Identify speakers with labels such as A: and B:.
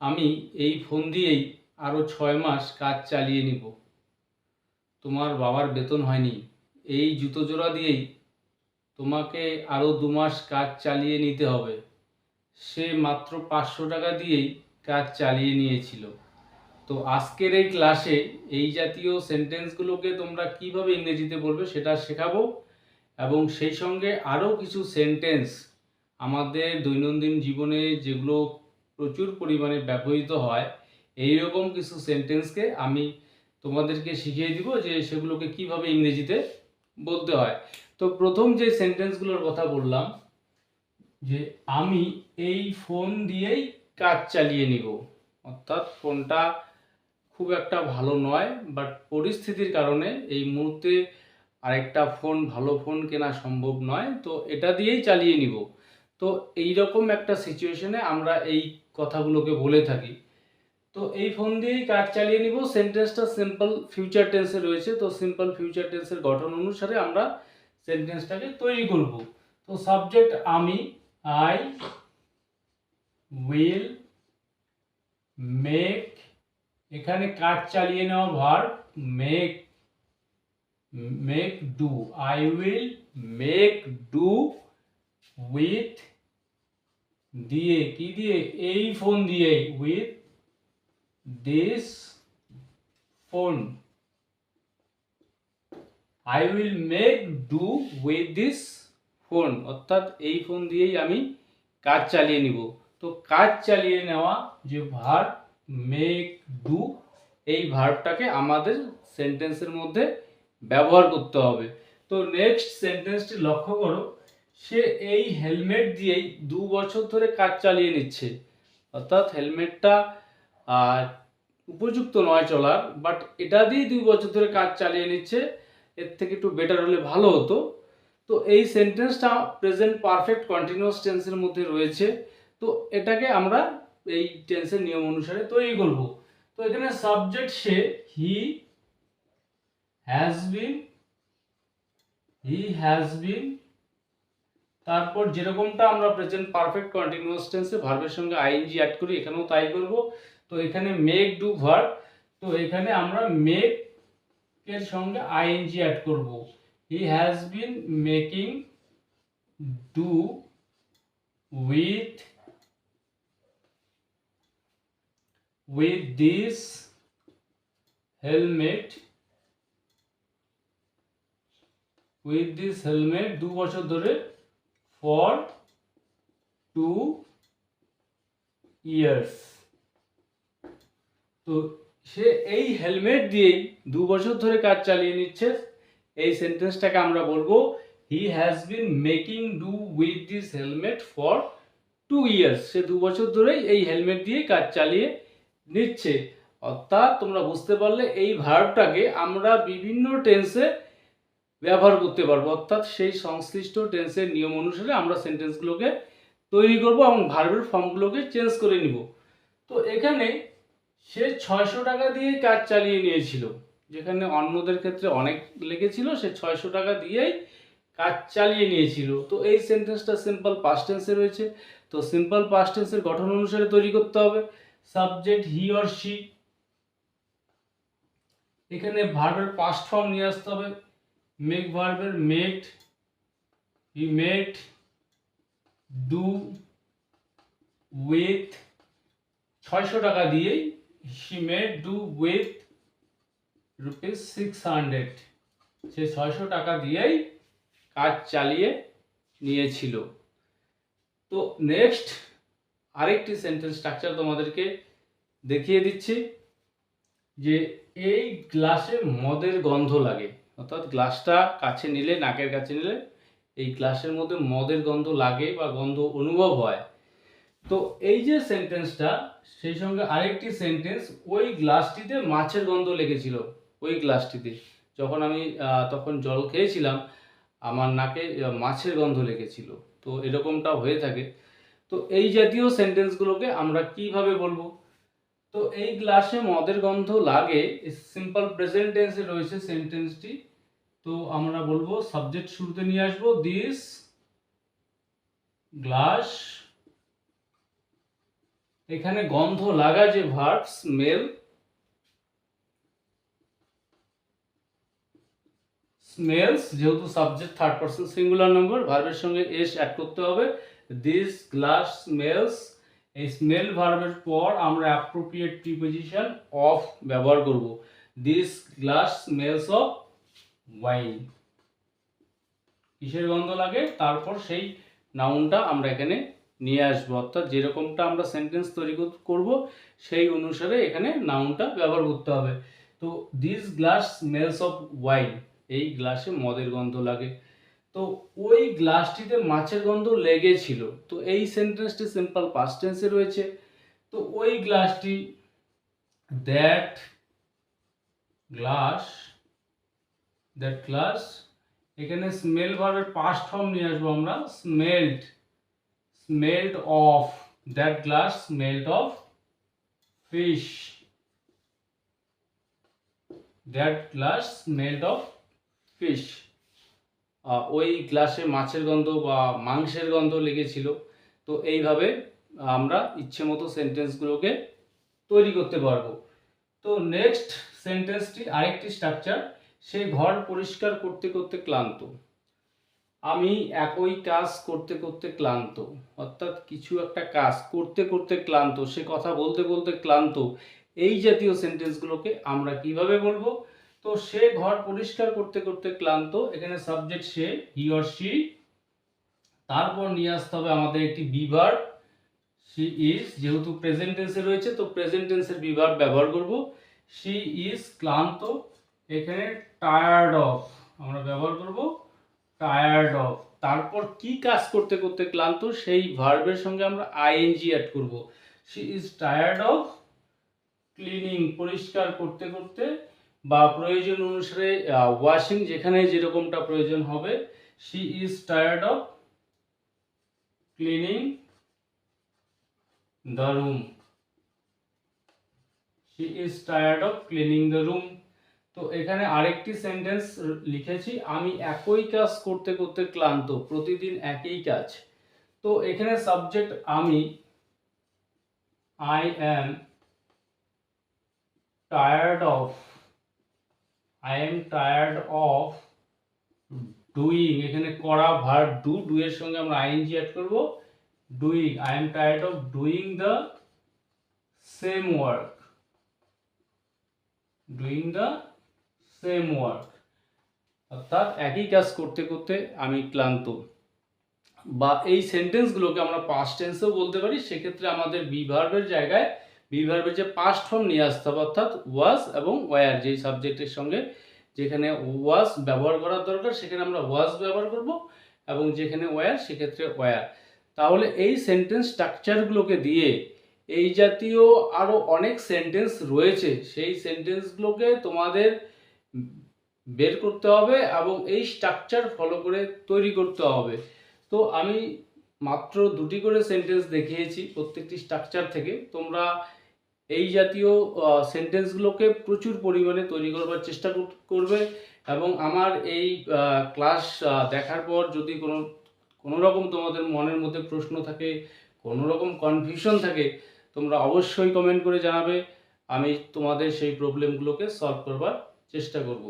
A: আমি এই ফোন দিয়েই আরও ছয় মাস কাজ চালিয়ে নিব। তোমার বাবার বেতন হয়নি। এই জুতো জোড়া দিয়েই তোমাকে আরও দু মাস কাজ চালিয়ে নিতে হবে। সে মাত্র পাঁচশো টাকা দিয়েই কাজ চালিয়ে নিয়েছিল। তো আজকের এই ক্লাসে এই জাতীয় সেন্টেন্সগুলোকে তোমরা কীভাবে ইংরেজিতে বলবে সেটা শেখাবো এবং সেই সঙ্গে আরও কিছু সেন্টেন্স আমাদের দৈনন্দিন জীবনে যেগুলো প্রচুর পরিমাণে ব্যবহৃত হয়। এই রকম কিছু সেন্টেন্সকে আমি তোমাদেরকে শিখিয়ে দিব যে সেগুলোকে কীভাবে ইংরেজিতে বলতে হয়। তো প্রথম যে সেন্টেন্সগুলোর কথা বললাম, যে আমি এই ফোন দিয়েই কাজ চালিয়ে নিব। অর্থাৎ ফোনটা খুব একটা ভালো নয় বাট পরিস্থিতির কারণে এই মুহূর্তে আরেকটা ফোন ভালো ফোন কেনা সম্ভব নয়, তো এটা দিয়েই চালিয়ে নিব। তো এই রকম একটা সিচুয়েশনে আমরা এই কথাগুলোকে বলে থাকি। তো এই ফোন দিয়েই কাজ চালিয়ে নিব। সেন্টেন্সটা সিম্পল ফিউচার টেন্সে রয়েছে। তো সিম্পল ফিউচার টেন্সের গঠন অনুসারে আমরা সেন্টেন্সটাকে তৈরি করব। তো সাবজেক্ট আমি আই উইল মেক এখানে কাজ চালিয়ে নেওয়া verb make make do I will make do with দিয়ে কি দিয়ে? এই ফোন দিয়ে with this phone I will make do with this phone অর্থাৎ এই ফোন দিয়েই আমি কাজ চালিয়ে নিব। তো কাজ চালিয়ে নেওয়া যে ভার মেক ডু এই ভার্বটাকে আমাদের সেন্টেন্সের মধ্যে ব্যবহার করতে হবে। তো নেক্সট সেন্টেন্সটি লক্ষ্য করো। সে এই হেলমেট দিয়েই দু বছর ধরে কাজ চালিয়ে নিচ্ছে। অর্থাৎ হেলমেটটা উপযুক্ত নয় চলার বাট এটা দিয়েই দুই বছর ধরে কাজ চালিয়ে নিচ্ছে। এর থেকে একটু বেটার হলে ভালো হতো। তো এই সেন্টেন্সটা প্রেজেন্ট পারফেক্ট কন্টিনিউয়াস টেন্সের মধ্যে রয়েছে। তো এটাকে আমরা এই টেন্সের নিয়ম অনুসারে তৈরি করব। তো এখানে subject say he has been he has been তারপর যেরকমটা আমরা প্রেজেন্ট পারফেক্ট কন্টিনিউয়াস টেন্সে ভার্বের সঙ্গে আইএনজি অ্যাড করি, এখানেও তাই করব। তো এখানে মেক ডু ভার্ব তো এখানে আমরা মেক এর সঙ্গে আইএনজি অ্যাড করব। He has been making do with with this helmet with this helmet দু বছর ধরে for two years. তো সে এই হেলমেট দিয়েই দু বছর ধরে কাজ চালিয়ে নিচ্ছে। এই সেন্টেন্সটাকে আমরা বলব he has been making do with this helmet for two years সে দু বছর ধরেই এই হেলমেট দিয়ে কাজ চালিয়ে নিচ্ছে। অর্থাৎ তোমরা বুঝতে পারলে এই ভার্বটাকে আমরা বিভিন্ন টেন্সে ব্যবহার করতে পারব। অর্থাৎ সেই সংশ্লিষ্ট টেন্সের নিয়ম অনুসারে আমরা সেন্টেন্সগুলোকে তৈরি করব এবং ভার্বের ফর্মগুলোকে চেঞ্জ করে নিব। তো এখানে সে ছয়শো টাকা দিয়ে কাজ চালিয়ে নিয়েছিল, যেখানে অন্যদের ক্ষেত্রে অনেক লেগেছিল, সে ছয়শো টাকা দিয়েই কাজ চালিয়ে নিয়েছিল। তো এই সেন্টেন্সটা সিম্পল পাস্ট টেন্সে রয়েছে, তো সিম্পল পাস্ট টেন্সের গঠন অনুসারে তৈরি করতে হবে। সাবজেক্ট হি অর শি এখানে ভার্বের পাস্ট ফর্ম নিয়ে আসতে হবে। মেক ভার্বের made he made do with ছয়শো টাকা দিয়েই he made do with rupees six hundred সে ছয়শো টাকা দিয়েই কাজ চালিয়ে নিয়েছিল। তো নেক্সট আরেকটি সেন্টেন্স স্ট্রাকচার তোমাদেরকে দেখিয়ে দিচ্ছি যে এই গ্লাসে মদের গন্ধ লাগে। অর্থাৎ গ্লাসটা কাছে নিলে, নাকের কাছে নিলে, এই গ্লাসের মধ্যে মদের গন্ধ লাগে বা গন্ধ অনুভব হয়। তো এই যে সেন্টেন্সটা সেই সঙ্গে আরেকটি সেন্টেন্স ওই গ্লাসটিতে মাছের গন্ধ লেগেছিল, ওই গ্লাসটিতে। যখন আমি তখন জল খেয়েছিলাম, আমার নাকে মাছের গন্ধ লেগেছিল। তো এরকমটা হয়ে থাকে। তো এই জাতীয় সেন্টেন্সগুলোকে আমরা কীভাবে বলব? তো এই গ্লাসে মদের গন্ধ লাগে সিম্পল প্রেজেন্ট টেন্সে রয়েছে সেন্টেন্সটি তো আমরা বলব সাবজেক্ট শুরুতে নিয়ে আসব। দিস গ্লাস এখানে গন্ধ লাগা যে ভার্ব স্মেল স্মেলস যেহেতু subject third person singular number ভার্বের সঙ্গে এস অ্যাড করতে হবে। দিস গ্লাস স্মেলস এই স্মেল ভার্বের পর আমরা অ্যাপ্রোপ্রিয়েট প্রিপোজিশন অফ ব্যবহার করব। This glass smells of wine কিসের গন্ধ লাগে? তারপর সেই নাউনটা আমরা এখানে নিয়ে আসব। অর্থাৎ যেরকমটা আমরা সেন্টেন্স তৈরি করব, সেই অনুসারে এখানে নাউনটা ব্যবহার করতে হবে। তো this glass smells of wine এই গ্লাসে মদের গন্ধ লাগে। তো ওই গ্লাসটিতে মাছের গন্ধ লেগেছিল। তো এই সেন্টেন্সটি সিম্পল পাস্ট টেন্সে রয়েছে। তো ওই গ্লাসটি দ্যাট গ্লাস দ্যাট গ্লাস এখানে স্মেল ভার্বের পাস্ট ফর্ম নিয়ে আসব আমরা smelled smelled of that glass smelled of fish that glass smelled of fish ওই গ্লাসে মাছের গন্ধ বা মাংসের গন্ধ লেগেছিল। তো এইভাবে আমরা ইচ্ছে মতো সেন্টেন্সগুলোকে তৈরি করতে পারব। তো নেক্সট সেন্টেন্সটি আরেকটি স্ট্রাকচার সেই ঘর পরিষ্কার করতে করতে ক্লান্ত। আমি একই কাজ করতে করতে ক্লান্ত, অর্থাৎ কিছু একটা কাজ করতে করতে ক্লান্ত, সে কথা বলতে বলতে ক্লান্ত। এই জাতীয় সেন্টেন্সগুলোকে আমরা কীভাবে বলব? তো সে ঘর পরিষ্কার করতে করতে ক্লান্ত, এখানে সাবজেক্ট সে হি অর সি তারপর নিয়ে আসতে হবে আমাদের একটি বিভার। সি ইজ যেহেতু প্রেজেন্ট টেন্সে রয়েছে, তো প্রেজেন্ট টেন্সের বিভার ব্যবহার করব। সি ইজ ক্লান্ত এখানে টায়ার্ড অফ আমরা ব্যবহার করব টায়ার্ড অফ তারপর কি কাজ করতে করতে ক্লান্ত, সেই ভার্বের সঙ্গে আমরা আইএনজি অ্যাড করব। She is tired of cleaning পরিষ্কার করতে করতে বা প্রয়োজন অনুসারে ওয়াশিং যেখানে যেরকমটা প্রয়োজন হবে। She is tired of cleaning the room she is tired of cleaning the room তো এখানে আরেকটি সেন্টেন্স লিখেছি, আমি একই কাজ করতে করতে ক্লান্ত, প্রতিদিন একই কাজ। তো এখানে সাবজেক্ট আমি I am tired of I am tired of doing এখানে করা ভার ডু ডু এর সঙ্গে আমরা আইএনজি অ্যাড করব। Doing I am tired of doing the same work doing the same work অর্থাৎ একই কাজ করতে করতে আমি ক্লান্ত। বা এই সেন্টেন্সগুলোকে আমরা পাস্ট টেন্সেও বলতে পারি, সেক্ষেত্রে আমাদের বিভার্বের জায়গায় বিভার্বের যে পাস্ট ফর্ম নিয়ে আসতে হবে, অর্থাৎ ওয়াজ এবং ওয়ার যেই সাবজেক্টের সঙ্গে যেখানে ওয়াজ ব্যবহার করার দরকার, সেখানে আমরা ওয়াজ ব্যবহার করব এবং যেখানে ওয়ার সেক্ষেত্রে ওয়ার তাহলে এই সেন্টেন্স স্ট্রাকচারগুলোকে দিয়ে এই জাতীয় আরও অনেক সেন্টেন্স রয়েছে, সেই সেন্টেন্সগুলোকে তোমাদের বের করতে হবে এবং এই স্ট্রাকচার ফলো করে তৈরি করতে হবে। তো আমি মাত্র দুটি করে সেন্টেন্স দেখিয়েছি প্রত্যেকটি স্ট্রাকচার থেকে। তোমরা এই জাতীয় সেন্টেন্সগুলোকে প্রচুর পরিমাণে তৈরি করবার চেষ্টা করবে এবং আমার এই ক্লাস দেখার পর যদি কোনো কোনো রকম তোমাদের মনের মধ্যে প্রশ্ন থাকে, কোনো রকম কনফিউশন থাকে, তোমরা অবশ্যই কমেন্ট করে জানাবে। আমি তোমাদের সেই প্রবলেমগুলোকে সলভ করবার চেষ্টা করব।